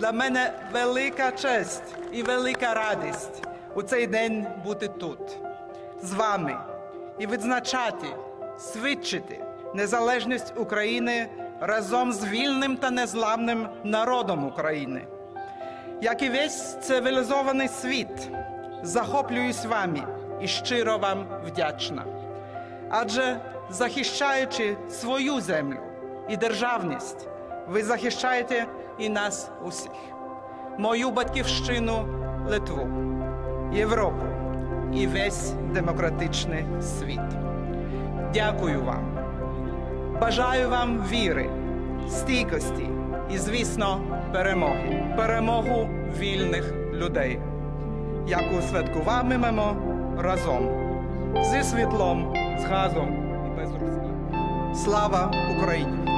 Для мене велика честь і велика радість у цей день бути тут з вами і відзначати, свідчити незалежність України разом з вільним та незламним народом України. Як і весь цивілізований світ, захоплююсь вами і щиро вам вдячна. Адже захищаючи свою землю і державність, ви захищаєте і нас усіх, мою батьківщину Литву, Європу і весь демократичний світ. Дякую вам. Бажаю вам віри, стійкості і, звісно, перемоги. Перемогу вільних людей, яку святкуватимемо разом зі світлом, з газом і без Росії. Слава Україні!